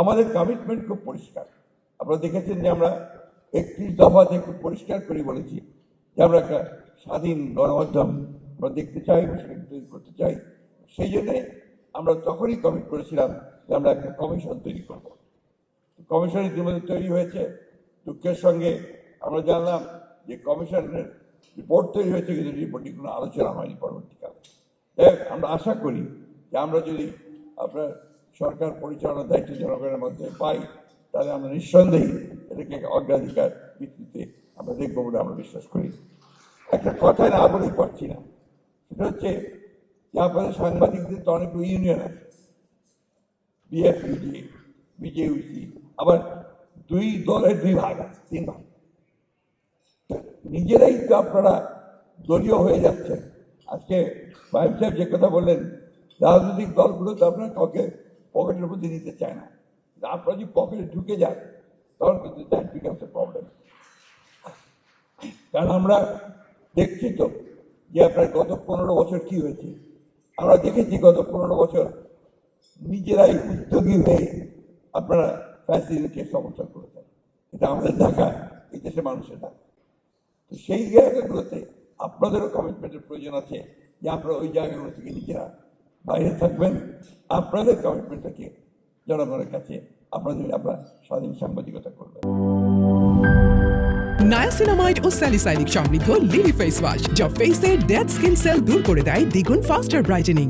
আমাদের কমিটমেন্ট খুব পরিষ্কার। আপনারা দেখেছেন যে আমরা একত্রিশ দফাতে খুব পরিষ্কার করে বলেছি যে আমরা একটা স্বাধীন গণমাধ্যম আমরা দেখতে চাই তৈরি করতে চাই। সেই জন্যে আমরা তখনই কমিট করেছিলাম যে আমরা একটা কমিশন তৈরি করব। কমিশন ইতিমধ্যে তৈরি হয়েছে। দুঃখের সঙ্গে আমরা জানলাম যে কমিশনের রিপোর্ট তৈরি হয়েছে কিন্তু রিপোর্টটি কোনো আলোচনা হয়নি পরবর্তীকালে। আমরা আশা করি যে আমরা যদি আপনার সরকার পরিচালনার দায়িত্ব জনগণের মধ্যে পাই, তাহলে আমরা নিঃসন্দেহে এটাকে অগ্রাধিকার ভিত্তিতে আমরা দেখব বলে আমরা বিশ্বাস করি। একটা কথা না বলেই পারছি না। সেটা হচ্ছে যে আপনাদের সাংবাদিকদের তো অনেক ইউনিয়ন আছে। বিএফইউজি বিজেউসি আবার দুই দলের দুই ভাগ আছে, তিন ভাগ। নিজেরাই তো আপনারা দলীয় হয়ে যাচ্ছেন। আজকে সাহেব যে কথা বললেন, রাজনৈতিক দলগুলো তো আপনার কাউকে পকেটের মধ্যে নিতে চায় না। আপনারা যদি পকেটে ঢুকে যান তখন কিন্তু দ্যাট বিকামস এ প্রবলেম কারণ আমরা দেখছি তো যে আপনার গত পনেরো বছর কি হয়েছে। আমরা দেখেছি গত পনেরো বছর নিজেরাই উদ্যোগী হয়ে আপনারা ফ্যাসিলিটিকে সমর্থন করেছেন। এটা আমাদের ঢাকা, এই দেশের মানুষের ঢাকা। তো সেই জায়গাগুলোতে আপনাদেরও কমিটমেন্টের প্রয়োজন আছে যে আপনারা ওই জায়গাগুলো থেকে নিজেরা বাইরে থাকবেন। আপনাদের কমিটমেন্টটাকে জনগণের কাছে আপনাদের আপনার স্বাধীন সাংবাদিকতা করবেন। নায়াসিনামাইড ও স্যালিসাইনিক সমৃদ্ধ লিলি ফেস ওয়াশ যা ফেসের ডেড স্কিন সেল দূর করে দেয় দ্বিগুণ ফাস্টার ব্রাইটেনিং